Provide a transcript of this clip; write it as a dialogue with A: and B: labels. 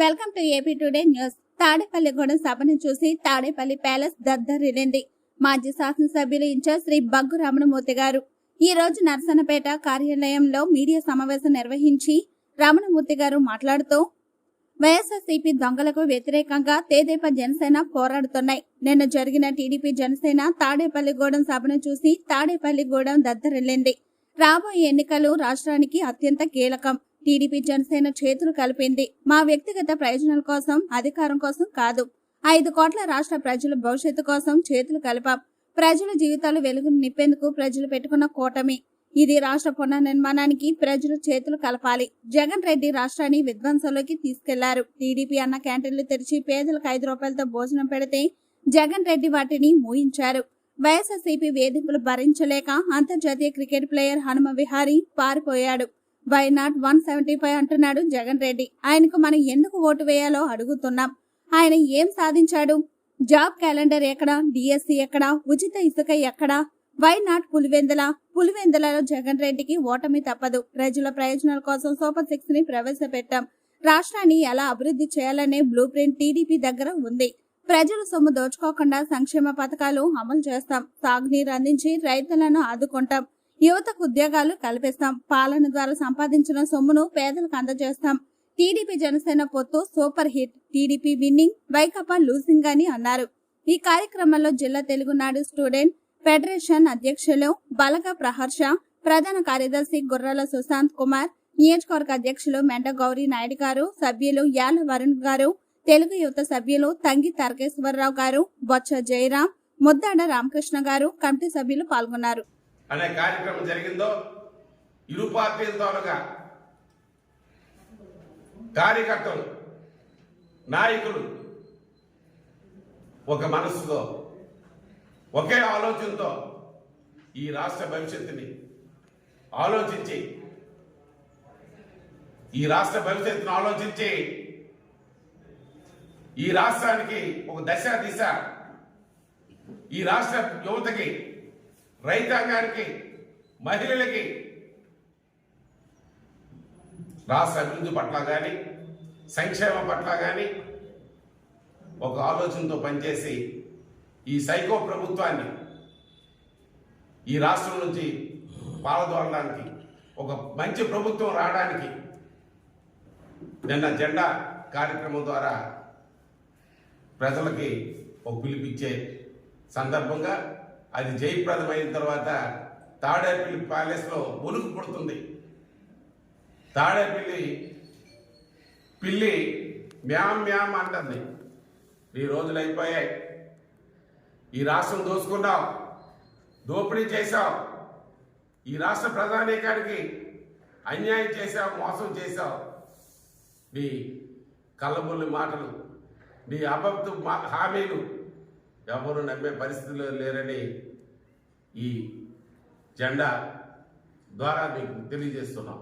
A: Welcome to AP today news. Tadepalligudem సభను చూసి Tadepalli palace దద్దరిల్లింది. మాజీ శాసనసభ్యులు ఇన్ఛార్జ్ శ్రీ బగ్గు రమణమూర్తి గారు. ఈ రోజు నరసనపేట కార్యాలయంలో మీడియా సమావేశం నిర్వహించి రమణమూర్తి గారు మాట్లాడుతూ వైఎస్ఆర్సీపీ దొంగలకు వ్యతిరేకంగా తేదేపా జనసేన పోరాడుతున్నాయి. నిన్న జరిగిన టీడీపీ జనసేన తాడేపల్లిగూడెం సభను చూసి తాడేపల్లిగూడెం దద్దరిల్లింది. రాబోయే ఎన్నికలు రాష్ట్రానికి అత్యంత కీలకం. టీడీపీ జనసేన చేతులు కలిపింది. మా వ్యక్తిగత ప్రయోజనాల కోసం అధికారం కోసం కాదు. ఐదు కోట్ల రాష్ట్ర ప్రజల భవిష్యత్తు కోసం చేతులు కలిపాం. ప్రజల జీవితాలు వెలుగును నిప్పేందుకు ప్రజలు పెట్టుకున్న కూటమి. ఇది రాష్ట్ర పునర్నిర్మాణానికి ప్రజలు చేతులు కలపాలి. జగన్ రెడ్డి రాష్ట్రాన్ని విధ్వంసంలోకి తీసుకెళ్ళారు. టీడీపీ అన్న క్యాంటీన్లు తెరిచి పేదలకు ఐదు రూపాయలతో భోజనం పెడితే జగన్ రెడ్డి వాటిని మూయించారు వైఎస్ఆర్సీపీ వేధింపులు భరించలేక అంతర్జాతీయ క్రికెట్ ప్లేయర్ హనుమ విహారీ పారిపోయాడు. Why not one seventy five అంటున్నాడు జగన్ రెడ్డి. ఆయనకు మనం ఎందుకు ఓటు వేయాలో అడుగుతున్నాం. ఆయన ఏం సాధించాడు? జాబ్ క్యాలెండర్ ఎక్కడ? డిఎస్సి ఎక్కడ? ఉచిత ఇసుక ఎక్కడ? Why not Pulivendula? పులివెందులలో జగన్ రెడ్డికి ఓటమి తప్పదు. ప్రజల ప్రయోజనాల కోసం సూపర్ సిక్స్ని ప్రవేశపెట్టాం. రాష్ట్రాన్ని ఎలా అభివృద్ధి చేయాలనే బ్లూ ప్రింట్ టీడీపీ దగ్గర ఉంది. ప్రజలు సొమ్ము దోచుకోకుండా సంక్షేమ పథకాలు అమలు చేస్తాం. సాగునీరు అందించి రైతులను ఆదుకుంటాం. యువతకు ఉద్యోగాలు కల్పిస్తాం. పాలన ద్వారా సంపాదించిన సొమ్మును పేదలకు అందజేస్తాం. టీడీపీ జనసేన పొత్తు super hit TDP winning YCP losing అని అన్నారు. ఈ కార్యక్రమంలో జిల్లా తెలుగునాడు స్టూడెంట్ ఫెడరేషన్ అధ్యక్షులు బలగ ప్రహర్ష ప్రధాన కార్యదర్శి గుర్రాల సుశాంత్ కుమార్ నియోజకవర్గ అధ్యక్షులు మెండ గౌరీ నాయుడు గారు సభ్యులు యాల వరుణ్ గారు తెలుగు యువత సభ్యులు తంగి తారకేశ్వరరావు గారు బొత్స జయరాం ముద్దాడ రామకృష్ణ గారు కమిటీ సభ్యులు పాల్గొన్నారు.
B: అనే కార్యక్రమం జరిగిందో ఇరు పార్టీలతోనగా కార్యకర్తలు నాయకులు ఒక మనస్సుతో ఒకే ఆలోచనతో ఈ రాష్ట్ర భవిష్యత్తుని ఆలోచించి ఈ రాష్ట్ర భవిష్యత్తును ఆలోచించి ఈ రాష్ట్రానికి ఒక దశ దిశ ఈ రాష్ట్ర యువతకి రైతాంగానికి మహిళలకి రాష్ట్ర అభివృద్ధి పట్ల కానీ సంక్షేమం పట్ల కానీ ఒక ఆలోచనతో పనిచేసి ఈ సైకో ప్రభుత్వాన్ని ఈ రాష్ట్రం నుంచి పాలదోలడానికి ఒక మంచి ప్రభుత్వం రావడానికి నిన్న జెండా కార్యక్రమం ద్వారా ప్రజలకి ఒక పిలిపిచ్చే సందర్భంగా అది జయప్రదమైన తర్వాత తాడేపల్లి ప్యాలెస్లో మునుగు పుడుతుంది. తాడేపల్లి పిల్లి మ్యామ్ మ్యామ్ అంటుంది. ఈ రోజులు అయిపోయాయి. ఈ రాష్ట్రం దోసుకున్నావు దోపిడీ చేశావు ఈ రాష్ట్ర ప్రధానికానికి అన్యాయం చేశావు మోసం చేశావు నీ కళ్ళబుల్లి మాటలు నీ అభక్తు మా- హామీలు ఎవరు నమ్మే పరిస్థితిలో లేరని ఈ జెండా ద్వారా మీకు తెలియజేస్తున్నాం.